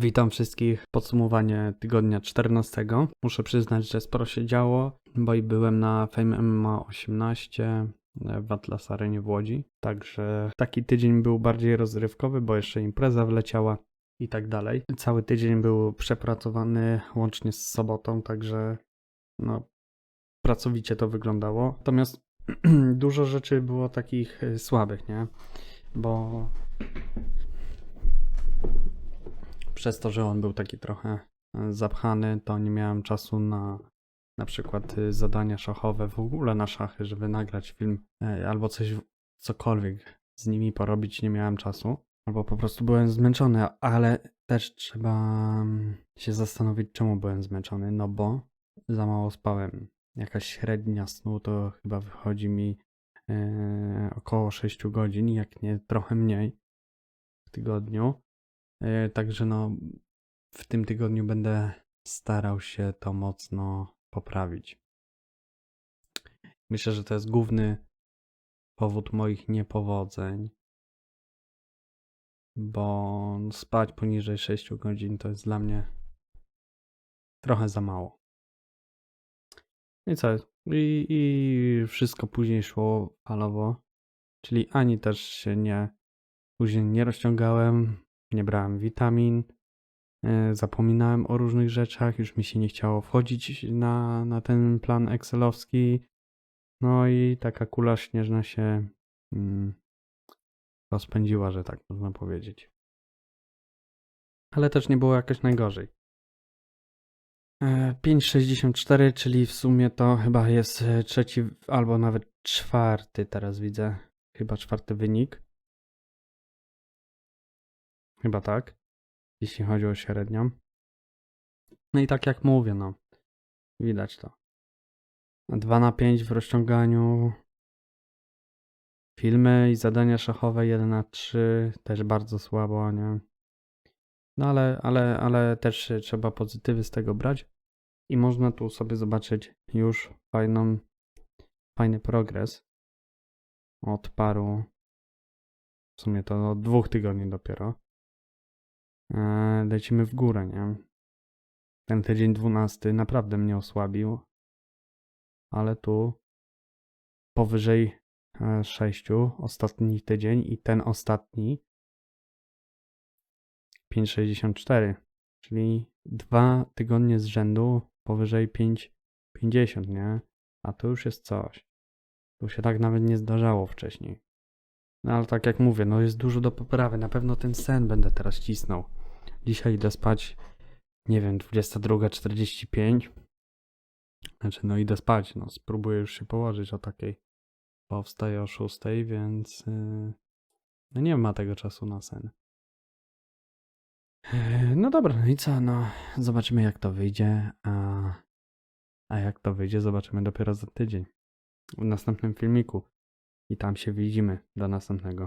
Witam wszystkich. Podsumowanie tygodnia 14. Muszę przyznać, że sporo się działo, bo i byłem na Fame MMA 18 w Atlas Arenie w Łodzi. Także taki tydzień był bardziej rozrywkowy, bo jeszcze impreza wleciała i tak dalej. Cały tydzień był przepracowany łącznie z sobotą, także no pracowicie to wyglądało. Natomiast dużo rzeczy było takich y, słabych, nie? Bo przez to, że on był taki trochę e, zapchany, to nie miałem czasu na na przykład y, zadania szachowe, w ogóle na szachy, żeby nagrać film e, albo coś, cokolwiek z nimi porobić, nie miałem czasu. Albo po prostu byłem zmęczony, ale też trzeba mm, się zastanowić, czemu byłem zmęczony. No bo za mało spałem. Jakaś średnia snu to chyba wychodzi mi e, około 6 godzin, jak nie trochę mniej w tygodniu. E, Także no, w tym tygodniu będę starał się to mocno poprawić. Myślę, że to jest główny powód moich niepowodzeń, bo spać poniżej 6 godzin to jest dla mnie trochę za mało. No I co? I, i wszystko później szło falowo, czyli ani też się nie później nie rozciągałem, nie brałem witamin, e, zapominałem o różnych rzeczach, już mi się nie chciało wchodzić na, na ten plan excelowski. No i taka kula śnieżna się mm, rozpędziła, że tak można powiedzieć. Ale też nie było jakoś najgorzej. E, 5,64, czyli w sumie to chyba jest e, trzeci albo nawet czwarty, teraz widzę. Chyba czwarty wynik. Chyba tak, jeśli chodzi o średnią. No i tak jak mówię, no, widać to. 2 na 5 w rozciąganiu. Filmy i zadania szachowe 1 na 3 też bardzo słabo, nie? No ale, ale, ale też trzeba pozytywy z tego brać i można tu sobie zobaczyć już fajną, fajny progres od paru, w sumie to od dwóch tygodni dopiero. E, lecimy w górę, nie? Ten tydzień 12 naprawdę mnie osłabił, ale tu powyżej 6 ostatni tydzień i ten ostatni 5,64, czyli dwa tygodnie z rzędu powyżej 5,50, nie? A to już jest coś. To się tak nawet nie zdarzało wcześniej. No ale tak jak mówię, no jest dużo do poprawy. Na pewno ten sen będę teraz cisnął. Dzisiaj idę spać, nie wiem, 22.45. Znaczy, no idę spać, no spróbuję już się położyć o takiej. Bo wstaję o 6, więc yy, no nie ma tego czasu na sen. Yy, No dobra, no i co, no zobaczymy jak to wyjdzie, a, a jak to wyjdzie zobaczymy dopiero za tydzień w następnym filmiku i tam się widzimy do następnego.